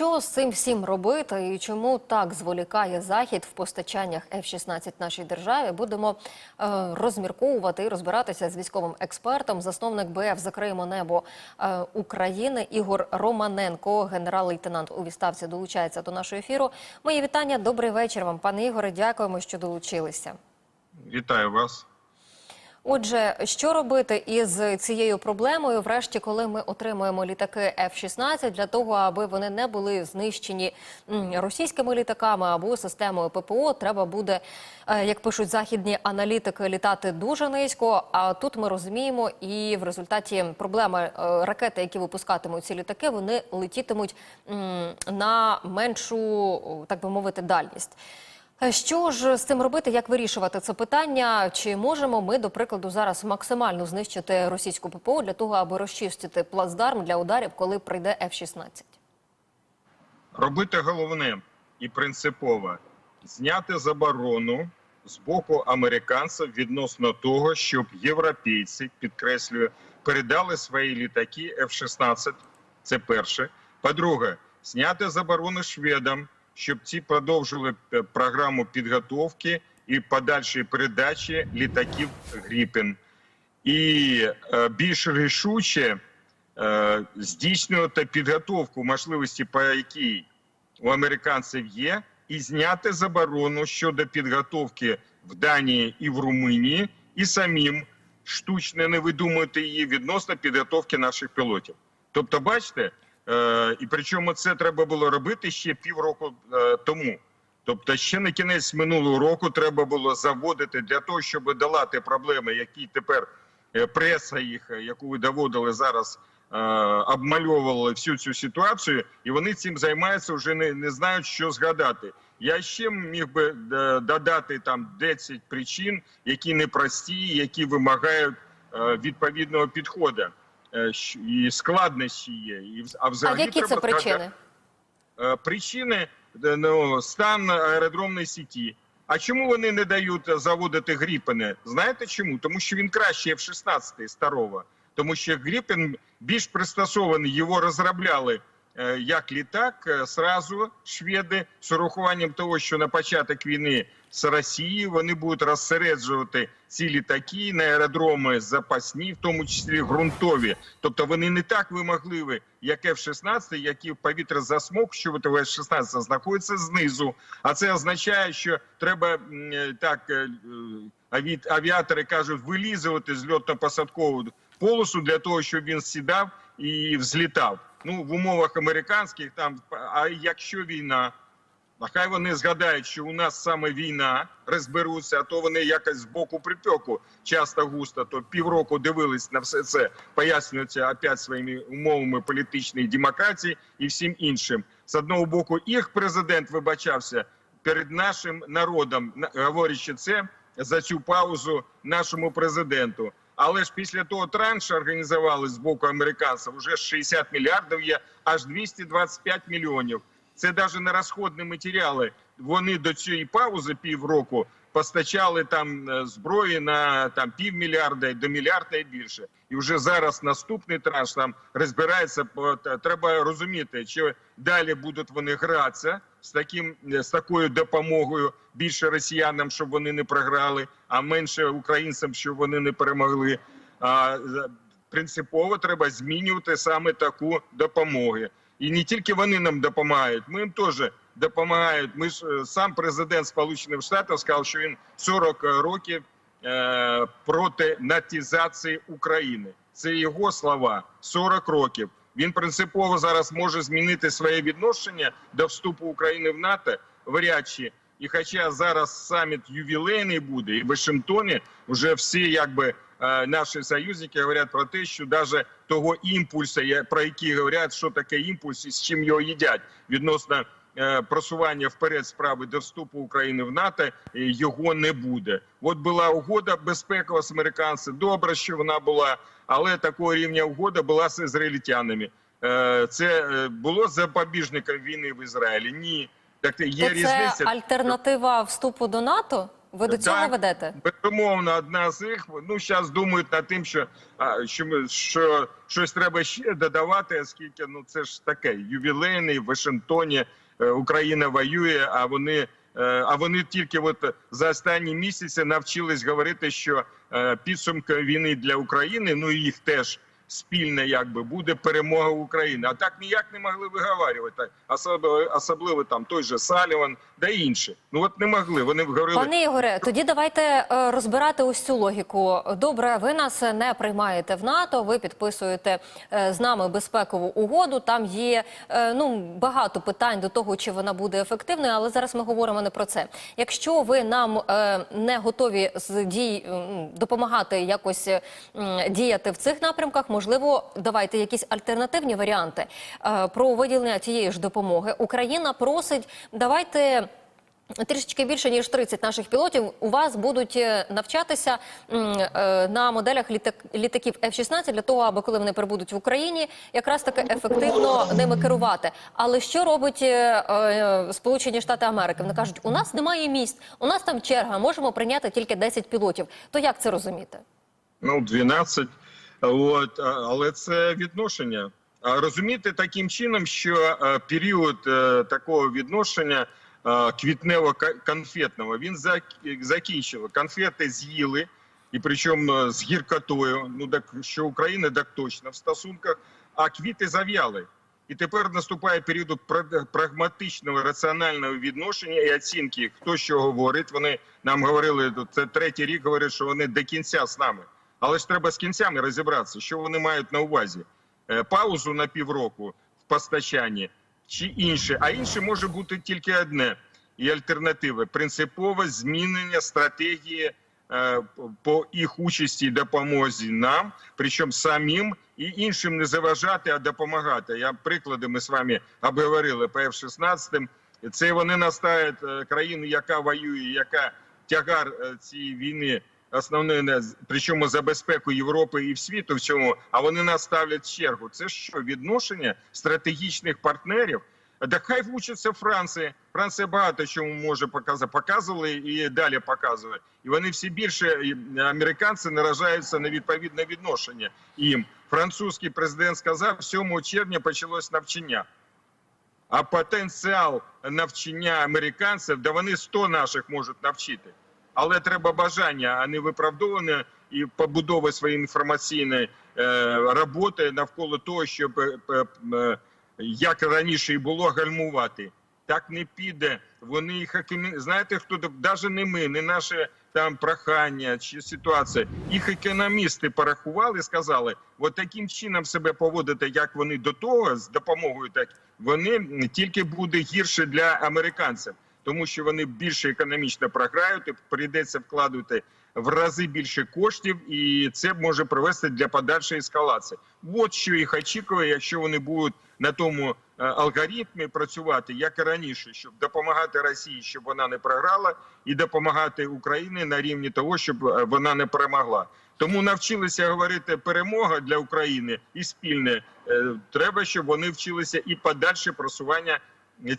Що з цим всім робити і чому так зволікає захід в постачаннях F-16 нашій державі? Будемо е, розмірковувати і розбиратися з військовим експертом. Засновник БФ «Закриємо небо е, України Ігор Романенко, генерал-лейтенант у відставці, долучається до нашого ефіру. Мої вітання. Добрий вечір вам, пане Ігоре. Дякуємо, що долучилися. Вітаю вас. Отже, що робити із цією проблемою, врешті, коли ми отримуємо літаки F-16, для того, аби вони не були знищені російськими літаками або системою ППО, треба буде, е, як пишуть західні аналітики, літати дуже низько. А тут ми розуміємо, і в результаті проблеми е, ракети, які випускатимуть ці літаки, вони летітимуть на меншу, так би мовити, дальність. Е, Що ж з цим робити? Як вирішувати це питання? Чи можемо ми, до прикладу, зараз максимально знищити російську ППО для того, аби розчистити плацдарм для ударів, коли прийде F-16? Робити головне і принципово зняти заборону з боку американців відносно того, щоб європейці, підкреслюю, передали свої літаки F-16. Це перше. По-друге, зняти заборону шведам, щоб ці продовжили е, програму підготовки і подальшої передачі літаків Гріпен. І е, більш рішуче е, здійснювати підготовку, можливості по якій у американців є, і зняти заборону щодо підготовки в Данії і в Румунії, і самим штучно не видумувати її відносно підготовки наших пілотів. Тобто, бачите, і причому це треба було робити ще півроку е, тому. Тобто, ще на кінець минулого року треба було заводити для того, щоб долати проблеми, які тепер е, преса їх, е, яку ви доводили зараз, е, обмальовували всю цю ситуацію, і вони цим займаються, вже не, не знають, що згадати. Я ще міг би е, додати там 10 причин, які непрості, які вимагають е, відповідного підходу. Е, І складнощі є. І, а А взагалі які це причини? Е, причини е, ну, стан аеродромної сіті. А чому вони не дають заводити Гріпени? Знаєте чому? Тому що він краще F-16 старого. Тому що Гріпен більш пристосований, його розробляли як літак сразу шведи з урахуванням того, що на початок війни з Росією вони будуть розсереджувати ці літаки на аеродроми запасні, в тому числі ґрунтові. Тобто вони не так вимогливі, як F-16, які в повітря засмокчувати в F-16 знаходяться знизу. А це означає, що треба так е, е, аві- авіатори кажуть, вилізувати з льотно-посадкову полосу для того, щоб він сідав і взлітав. Ну в умовах американських там, а якщо війна. А хай вони згадають, що у нас саме війна розберуться, а то вони якось з боку припеку часто густо, то півроку дивились на все це, пояснюються опять своїми умовами політичної демократії і всім іншим. З одного боку, їх президент вибачався перед нашим народом, говорячи це за цю паузу нашому президенту. Але ж після того транша організували з боку американців вже 60 мільярдів є аж 225 мільйонів. Це навіть не розходні матеріали. Вони до цієї паузи півроку постачали там е, зброї на там півмільярда до мільярда і більше. І вже зараз наступний транш там розбирається. Треба розуміти, чи далі будуть вони гратися з таким е, з такою допомогою більше росіянам, щоб вони не програли, а менше українцям, щоб вони не перемогли. А принципово треба змінювати саме таку допомогу. І не тільки вони нам допомагають, ми їм теж допомагають. Ми ж е, сам президент Сполучених Штатів сказав, що він 40 років е, проти натізації України. Це його слова. 40 років. Він принципово зараз може змінити своє відношення до вступу України в НАТО вряд чи. І хоча зараз саміт ювілейний буде, і в Вашингтоні вже всі якби е, наші союзники говорять про те, що навіть того імпульсу, про який говорять, що таке імпульс і з чим його їдять відносно е, просування вперед справи до вступу України в НАТО, е, його не буде. От була угода безпекова з американцями. Добре, що вона була, але такого рівня угода була з ізраїльтянами. Це було запобіжником війни в Ізраїлі? Ні. Так є То різниця. це альтернатива вступу до НАТО? Ви до цього Так. ведете? Безумовно, одна з їх. Ну, зараз думають над тим, що, а, що, ми- що щось треба ще додавати, оскільки ну, це ж таке ювілейний в Вашингтоні е, Україна воює, а вони. е, А вони тільки от за останні місяці навчились говорити, що е, підсумки війни для України, ну і їх теж спільне, якби буде перемога України. А так ніяк не могли виговарювати. Особливо, особливо там той же Саліван, да інші. Ну от не могли. Вони говорили. Пане Ігоре, тоді давайте е, розбирати ось цю логіку. Добре, ви нас не приймаєте в НАТО. Ви підписуєте е, з нами безпекову угоду. Там є е, ну багато питань до того, чи вона буде ефективною, але зараз ми говоримо не про це. Якщо ви нам не готові з дій допомагати якось діяти в цих напрямках, можливо, давайте якісь альтернативні варіанти е, про виділення цієї ж допомоги. Україна просить, давайте. Трішечки більше ніж 30 наших пілотів у вас будуть е, навчатися е, на моделях літак, літаків F-16 для того, аби коли вони прибудуть в Україні, якраз таки ефективно ними керувати. Але що робить Сполучені Штати Америки? Вони кажуть, у нас немає місць, у нас там черга, можемо прийняти тільки 10 пілотів. То як це розуміти? ну 12, От, але це відношення. Розуміти таким чином, що період е, такого відношення квітнево-конфетного він закінчив. Конфети з'їли, і причому е, з гіркотою. Ну так що України так точно в стосунках, а квіти зав'яли. І тепер наступає період пра- прагматичного раціонального відношення і оцінки, хто що говорить. Вони нам говорили, це третій рік говорять, що вони до кінця з нами. Але ж треба з кінцями розібратися, що вони мають на увазі. Е, Паузу на півроку в постачанні чи інше. А інше може бути тільки одне і альтернатива принципове змінення стратегії е, по їх участі і допомозі нам, причому самим і іншим не заважати, а допомагати. Я приклади ми з вами обговорили по F-16. Це вони наставлять е, країну, яка воює, яка тягар цієї війни. Основне не причому за безпеку Європи і в світу в цьому. А вони нас ставлять в чергу. Це що відношення стратегічних партнерів? Да хай вчиться Франції. Франція багато чому може показати. Показували і далі показує. І вони всі більше американці наражаються на відповідне відношення їм. Французький президент сказав, 7 червня почалось навчання. А потенціал навчання американців, да вони 100 наших можуть навчити. Але треба бажання, а не виправдоване і побудови своєї інформаційної е, роботи навколо того, щоб е, е, як раніше і було гальмувати. Так не піде. Вони їх економ- знаєте, хто навіть не ми, не наше там прохання чи ситуація. Їх економісти порахували, сказали, от таким чином себе поводити, як вони до того з допомогою, так вони тільки буде гірше для американців, тому що вони більше економічно програють, і прийдеться вкладати в рази більше коштів, і це може привести для подальшої ескалації. От що їх очікує, якщо вони будуть на тому е, алгоритмі працювати, як і раніше, щоб допомагати Росії, щоб вона не програла, і допомагати Україні на рівні того, щоб е, вона не перемогла. Тому навчилися говорити перемога для України і спільне. Е, Треба, щоб вони вчилися і подальше просування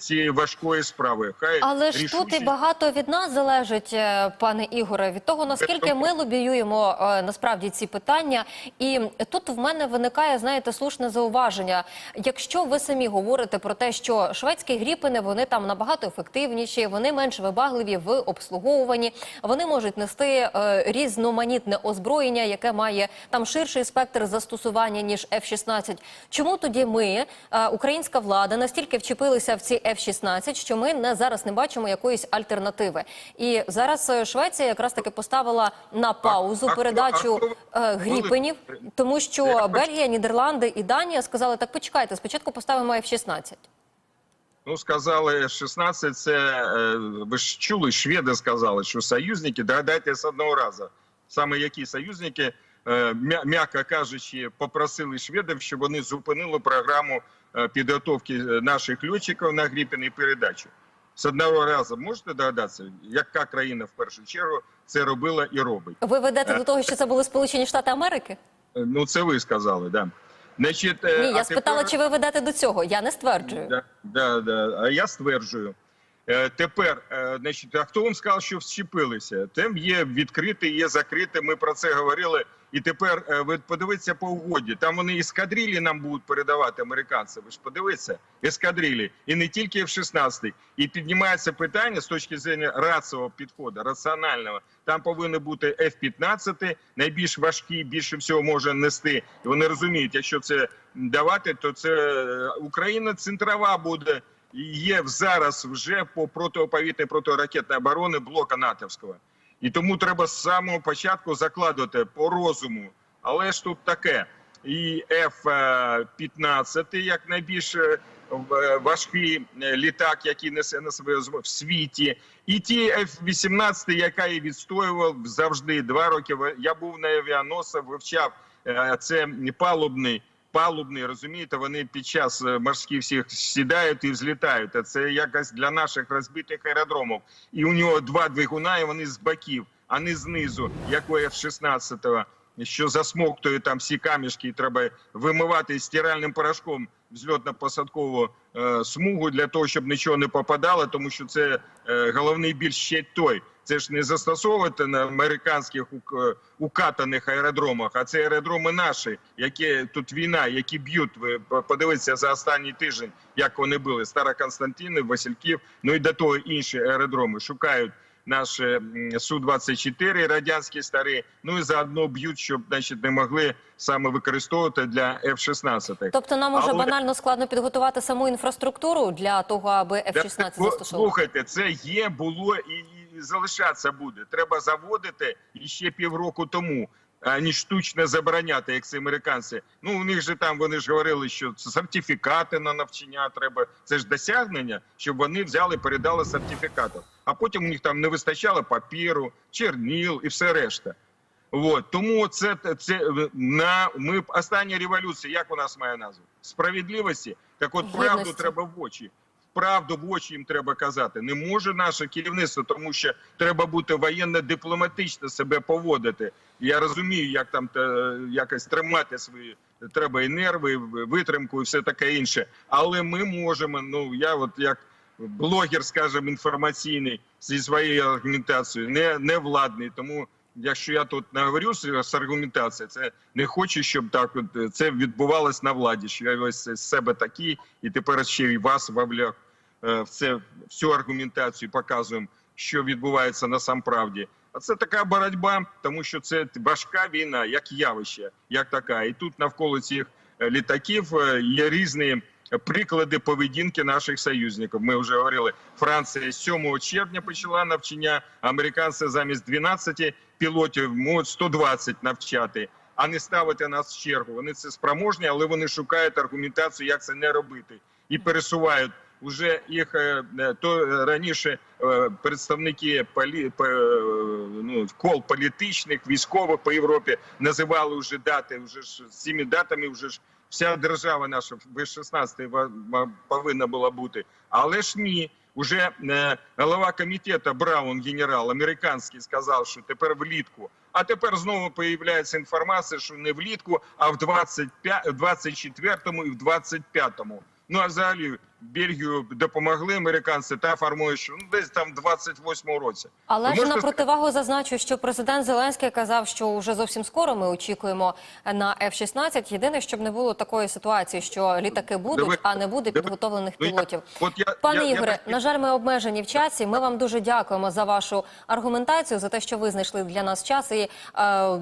цієї важкої справи. Хай Але ж тут і багато від нас залежить, е, пане Ігоре, від того наскільки ми лобіюємо е, насправді ці питання. І тут в мене виникає, знаєте, слушне зауваження. Якщо ви самі говорите про те, що шведські гріпини вони там набагато ефективніші, вони менш вибагливі в обслуговуванні, вони можуть нести е, різноманітне озброєння, яке має там ширший спектр застосування ніж F-16. Чому тоді ми, українська влада, настільки вчепилися в ці F-16, що ми не зараз не бачимо якоїсь альтернативи? І зараз е, Швеція якраз таки поставила на паузу а передачу е, гріпенів, тому що Бельгія, Нідерланди і Данія сказали: так почекайте, спочатку поставимо F-16. Ну, сказали 16, це е, ви ж чули, шведи сказали, що союзники, догадайте з одного разу. Саме які союзники, е, м'яко кажучи, попросили шведів, щоб вони зупинили програму е, підготовки е, наших льотчиків на Гріпін і передачу. З одного разу можете догадатися, яка країна в першу чергу це робила і робить? Ви ведете до того, що це були Сполучені Штати Америки? Ну, це ви сказали, да. Значить, е, Ні, я спитала, тепер- чи ви ведете до цього. Я не стверджую. Да, да, да. А я стверджую. Е, Тепер, е, значить, а хто вам сказав, що вщепилися? Там є відкрите, є закрите. Ми про це говорили. І тепер е, ви подивіться по угоді. Там вони ескадрилі нам будуть передавати американці. Ви ж подивіться, ескадрилі. І не тільки F-16. І піднімається питання з точки зору рацового підходу, раціонального. Там повинні бути F-15, найбільш важкі, більше всього може нести. І вони розуміють, якщо це давати, то це е, Україна центрова буде. Є зараз вже по протиповітряній протиракетної оборони блока натовського. І тому треба з самого початку закладувати по розуму. Але ж тут таке. І F-15, як найбільш е, важкий е, літак, який несе на себе в світі, і ті F-18, яка і відстоював завжди два роки. Я був на авіаносах, вивчав е, це палубний. Палубний, розумієте, вони під час е, морських всіх сідають і взлітають. А це якось для наших розбитих аеродромів. І у нього два двигуна, і вони з боків, а не знизу, як у F-16, що засмоктує там всі камішки, і треба вимивати стиральним порошком взльотно-посадкову е, смугу для того, щоб нічого не попадало, тому що це е, головний біль ще той. Це ж не застосовувати на американських ук- укатаних аеродромах, а це аеродроми наші, які тут війна, які б'ють. Ви по- подивіться за останній тиждень, як вони були. Староконстантини, Васильків, ну і до того інші аеродроми шукають наші м, Су-24 радянські старі, ну і заодно б'ють, щоб значить, не могли саме використовувати для F-16. Тобто нам уже Але- банально складно підготувати саму інфраструктуру для того, аби F-16 застосовувати. Слухайте, це є, було і залишатися буде. Треба заводити іще півроку тому, а не штучно забороняти, як це американці. Ну у них же там вони ж говорили, що сертифікати на навчання треба. Це ж досягнення, щоб вони взяли, передали сертифікати. А потім у них там не вистачало папіру, черніл і все решта. От тому це це на ми остання революція. Як у нас має назву? Справедливості. Так от правду треба в очі. Правду в очі їм треба казати. Не може наше керівництво, тому що треба бути воєнно-дипломатично себе поводити. Я розумію, як там е, якось тримати свої треба і нерви, і витримку, і все таке інше. Але ми можемо. Ну я от як блогер, скажімо, інформаційний зі своєю аргументацією, не, не владний. Тому якщо я тут наговорю з з аргументації, це не хочу, щоб так от е, це відбувалось на владі. Що я ось з себе такий, і тепер ще й вас вовляг е, в це всю аргументацію показуємо, що відбувається на сам правді. А це така боротьба, тому що це важка війна, як явище, як така. І тут навколо цих е, літаків є різні приклади поведінки наших союзників. Ми вже говорили, Франція з 7 червня почала навчання, американці замість 12 пілотів можуть 120 навчати, а не ставити нас в чергу. Вони це спроможні, але вони шукають аргументацію, як це не робити, і пересувають. Уже їх е, е, то е, раніше представники полі, по, ну, кол політичних, військових по Європі називали вже дати. Вже ж цими датами вже ж вся держава наша в 16 повинна була бути. Але ж ні. Уже е, голова комітету Браун, генерал американський, сказав, що тепер влітку. А тепер знову появляється інформація, що не влітку, а в 25, в 24-му і в 25-му. Ну а взагалі Бельгію допомогли американці та формує, що ну десь там в 28-му році. Але ж на можете противагу зазначу, що президент Зеленський казав, що вже зовсім скоро ми очікуємо на F-16. Єдине, щоб не було такої ситуації, що літаки будуть, Диви- а не буде диви- підготовлених Ну, я- пілотів. От я, Пане я, Ігоре, я, на жаль, ми обмежені в часі. Ми вам дуже дякуємо за вашу аргументацію, за те, що ви знайшли для нас час і е,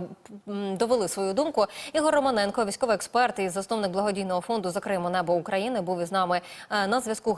довели свою думку. Ігор Романенко, військовий експерт і засновник благодійного фонду Закриємо небо України, був із нами е, на зв'язку.